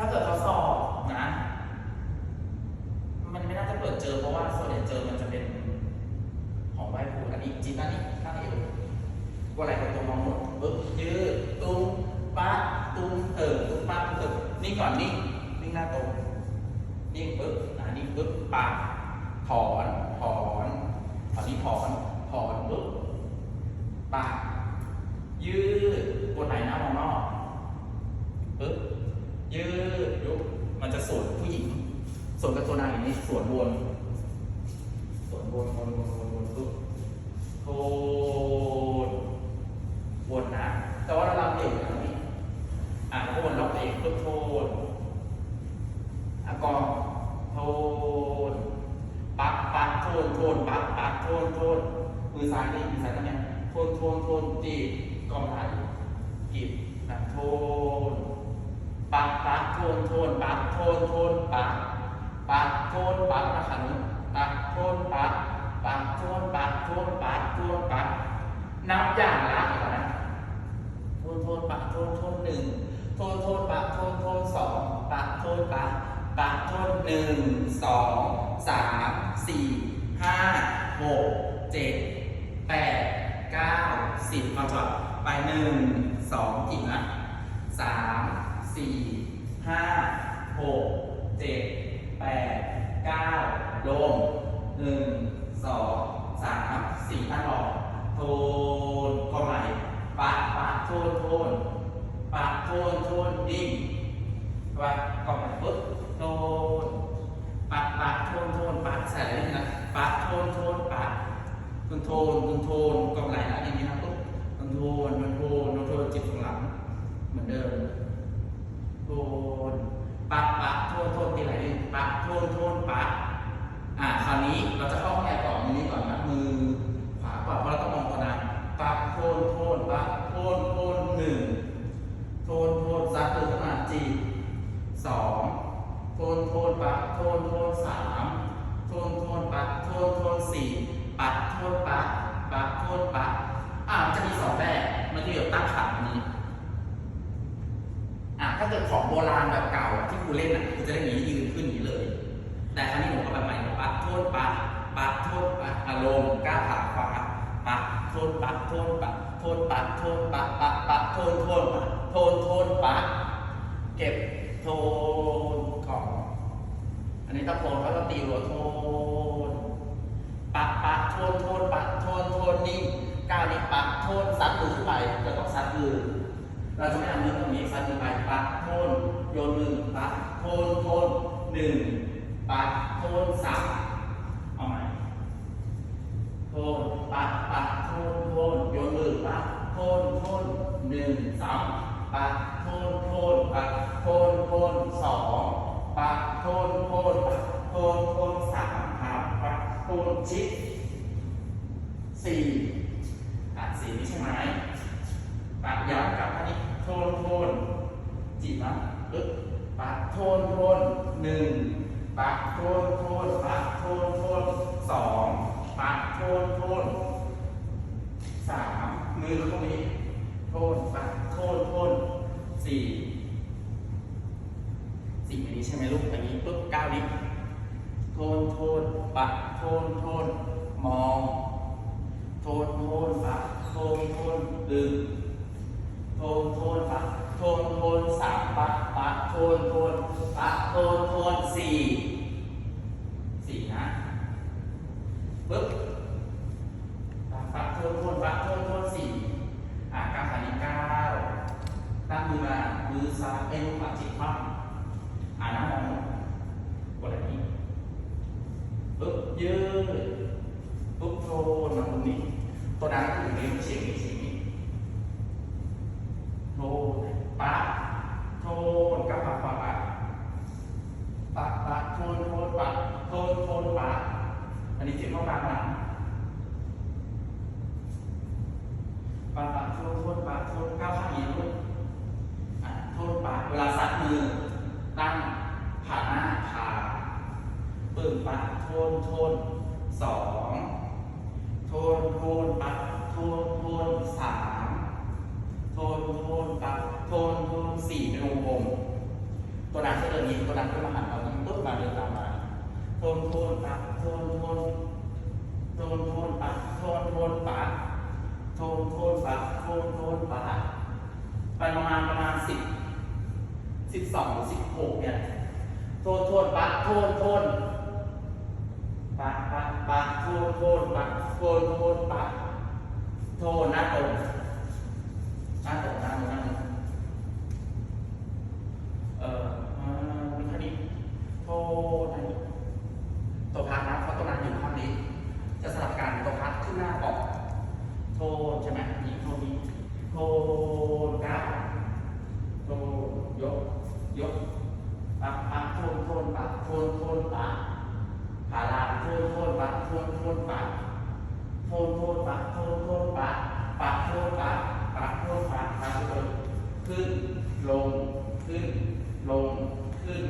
ถ้าเกิดเขาสอบนะ มันไม่น่าจะเปิดเจอเพราะว่าส่วนใหญ่เจอมันจะเป็นของไหว้ครูอันนี้จีนอันนี้ข้างเอวกว่าไหล่กับตัวมองหมดปึ๊บยืดตุ้มปะตุ้มเถิบตุ้มปะตุ้มเถิบนี่ก่อนนี่นิ่งหน้าตรงนิ่งปึ๊บอ่านิ่งปึ๊บปะถอนถอนอันนี้ถอนถอนปึ๊บปะยืดกดไหล่หน้ามองนอกปึ๊บยืดยุบมันจะสวนผู้หญิง ส่วนกับตัวนางอย่างนี้ส่วนวนส่วนวนวนวนวนวนปุ๊บโทนวนนะ แต่ว่าเราลำเองอย่างนี้อะแล้วก็วนล็อกเองปุ๊บโทนอะกองโทนปักปักโทนโทนปักปักโทนโทนมือซ้ายนี่มือซ้ายทำยังโทนโทนโทนจีบกองไหลกีบนะโทนปักปักโทนโทนปักโทนโทนปัก โทนปากนะขันปากโทนปากปากโทนปากโทนปากโทนปากนับอย่างละกแล้วนะโทนโทนปากโทนโทนหนึ่งโทนโทนปากโทนโทนสองปากโทนปากปากโทนหนึ่งสองสามสี่ห้าหกเจ็ดแปดเก้าสิบเอาจอดไปหนึ่งสองอีกนะสามสี่ห้าหกเจ็ดแปด เก้าลงหนึ่งสองสามสี่ท่านรอโทนเข้าใหม่ปะปะโทนโทนปะโทนโทนดิ้งปะเข้าใหม่ปึ๊บโทนปะปะโทนโทนปะใส่อะไรนี่นะปะโทนโทนปะคุณโทนคุณโทนกำไหลนะอย่างนี้นะปุ๊บคุณโทนมันโทนมันโทนจิตข้างหลังเหมือนเดิม โทนปะปะโทนโทนตีไหลดิ ปะโทนโทนปะอ่าคราวนี้เราจะเข้าข้างในก่อนมือนี้ก่อนนะมือขวาก่อนเพราะเราต้องมองตัวนั้นปะโทนโทนปะโทนโทนหนึ่งโทนโทนซัดตัวขึ้นมาจีสองโทนโทนปะโทนโทนสามโทนโทนปะโทนโทนสี่ปะโทนปะปะโทนปะอ่าจะมีสองแบบมันจะอยู่ตั้งขาแบบนี้อะถ้าเกิดของโบราณแบบเก่าที่ครูเล่นอะ จะเล่นอย่างนี้ยืนขึ้นอย่างนี้เลย แต่ครั้งนี้ผมก็แบบใหม่ปัดโทษปัดปัดโทษปัดอารมณ์ก้าวขาขวาปัดโทษปัดโทษปัดโทษปัดโทษปัดปัดปัดโทษโทษปัดโทษโทษปัดเก็บโทนก่อนอันนี้ตะโพนเขาจะตีหัวโทนปัดปัดโทนโทนปัดโทนโทนนิ่ก้าวนี้ปัดโทนซัดมือขึ้นไปจะต้องซัดมือเราจะไม่ทำมือตรงนี้ซัดมือไปปัดโทนโยนมือปัด โทนโทนหนึ่งปัดโทนสามเอาใหม่โทนปัดปัดโทนโทนโยนมือปัดโทนโทนหนึ่งสามปัดโทนโทนปัดโทนโทนสองปัดโทนโทนปัดโทนโทนสามครับปัดโทนชิดสี่อะสี่นี่ใช่ไหมปะย้อนกลับอันนี้โทนโทนจีบนะปึ๊บปะโท นโทนหนึ่งปะโทนโทนปะโทนโทนสองปะโทนโทนสามมือตรงนี้ โทนปะโทนโทนสี่สี่อันนี้ใช่ไหมลูกอันนี้ปึ๊บเก้านี้โทนโทนปะโทนโทนมองโทนโทนปะโทนโทนดึงโทนโทนปะโทนโทนสามปะปะโทนโทนปะโทนโทนสี่สี่นะปึ๊บปะปะโทนโทนปะโทนโทนสี่อะก้าวขานี้เก้าตั้งมือมามือซ้ายเอ็นขวาจิตคว่ำอะน้ำมองกดอันนี้ปึ๊บยืดปึ๊บโทนมาตรงนี้ตัวนั้นอยู่ในเฉียงนี้เฉียงนี้ โทปะโทนกับปะปะปะปะปะโทนโทนปะโทนโทนปะอันนี้เจ็บเข้ากลางหลังปะปะโทนโทนปะโทนก้าวข้างอีกลูกอะโทนปะเวลาซัด มือตั้งผ่าหน้าขาปึ่งปะโทนโทนสองโทนโทนปะโทนโทนสามโทนโทนปัดโทนโทนสี่เป็นวงกลมตัวนั้นหญิงคนนั้นก็มาหันเราต้องตุ๊บมาเดินตามมาโทนโทนปะโทนโทนโทนโทนปะโทนโทนปะโทนโทนปะโทนโทนปะไปประมาณประมาณสิบ สิบสองหรือสิบหกเนี่ยโทนโทนปะโทนโทนปะปะปะโทนโทนปะโทนโทนปะโทนหน้าตรงหน้าตรงหน้าตรงหน้าตรง เอ่ออ่าวิคณิตโทษนะตัวพัดนะเพราะตัวนั้นอยู่ข้างนี้ จะสลับกันตัวพัดขึ้นหน้าออก โทษใช่ไหมนี่โทษนี้โทษก้าวโทษยก ยกปักปักโทษโทษปักโทษโทษปักผาลาโทษโทษปักโทษโทษปักโทษโทษปักโทษโทษปักปักโทษปักปักโทษปักปักโทษขึ้น ลง ขึ้น ลง ขึ้น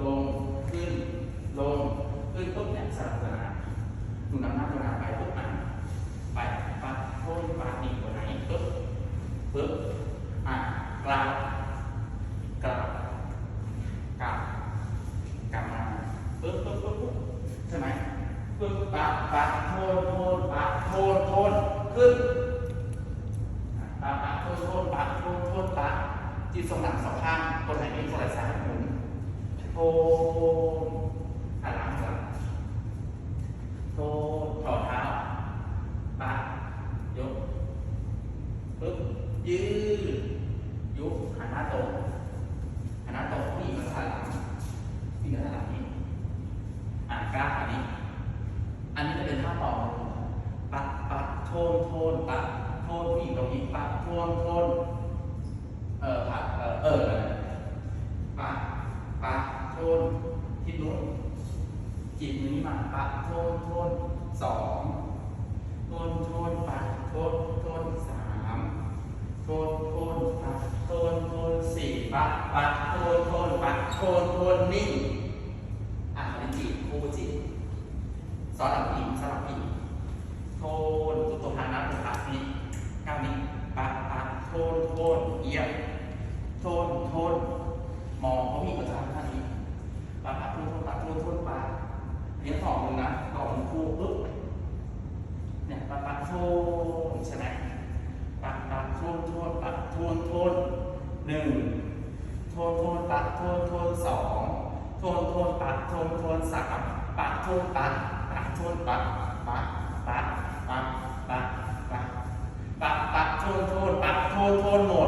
ลง ขึ้น ลง ขึ้นปุ๊บเนี่ยสลับกันนะดูนำหน้าตัวหน้าไปปุ๊บอะไปปักโทษปักนี่ตัวไหนปุ๊บปุ๊บอะกลางกลางกลางกลับมาปุ๊บปุ๊บปุ๊บปุ๊บใช่ไหมปุ๊บปักปักโทษโทษปักโทษโทษขึ้นปะปะโทษโทษปะโทษโทษปะจิตทรงหลังสองข้างคนไหนมีคนไหนซ้ายหมุนโทษหันหลังหันหลังโทษต่อเท้าปะยกปึ๊บยืดยุบหันหน้าตรงหันหน้าตรงนี่ก็หันหลังนี่ก็หันหลังนี่อ่านกล้าอันนี้ อันนี้จะเป็นท่าต่อปัดปัดโทนโทนปัดโทนผู้หญิงตรงนี้ปัดโทนโทนเออปัดเออเออปัดปัดโทนทิศนู้น จีบมือนี้มาปะโทนโทนสองโทนโทนปะโทนโทนสามโทนโทนปะโทนโทนสี่ปะปะโทนโทนปะโทนโทนนิ่งอะอันนี้จีบคู่จีบสลับผิงสลับผิง no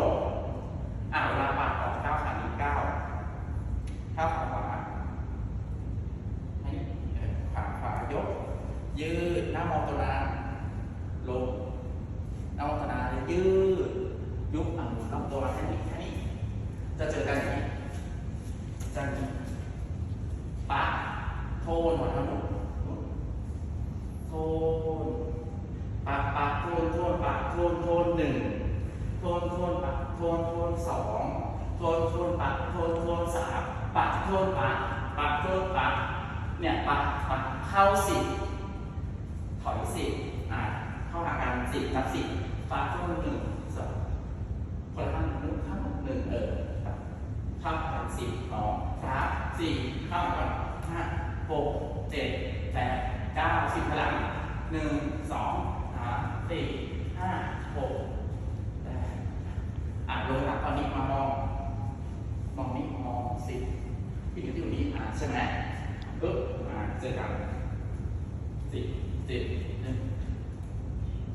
ปะปะเข้าสิบถอยสิบอะเข้าหากันสิบนับสิบปะโทนหนึ่งสองคนละข้างหนึ่งข้างหนึ่งเออข้างกันสิบสองสามสี่ข้างกันห้าหกเจ็ดแปดเก้าสิบพลังหนึ่งสองสามสี่ห้าหกแปดอะลงหลักตอนนี้มามอง มองนี้มองสิบที่อยู่ที่อยู่นี้อะใช่ไหม เจอกันสิบสิบหนึ่ง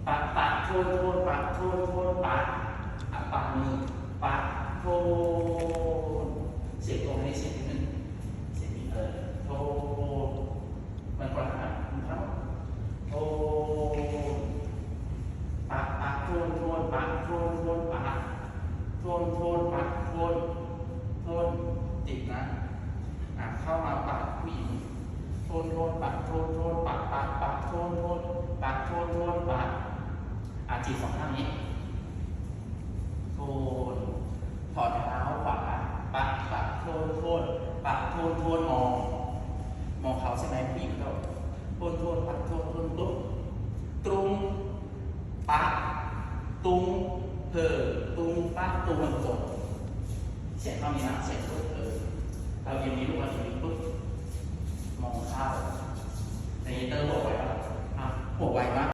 ปะปะโทนโทนปะโทนโทนปะอะปะมือปะโทนเสียงตรงให้เสียงนึงเสียงนี้เออโทนมันคนละอันมันเข้าโทนปะปะโทนโทนปะโทนโทนปะโทนโทนปะโทนโทนติดนะอะเข้ามาปะผู้หญิง โทนโทนปะโทนโทนปะปะปะโทนโทนปะโทนโทนปะอาจีสองข้างนี้โทนถอดเท้าขวาปะปะโทนโทนปะโทนโทนมองมองเขาใช่ไหมผู้หญิงเขาโทนโทนปะโทนโทนตุ๊บตรงปะตุงเพอตุงปะตุงมันจบเสียงเท่านี้นะเสียง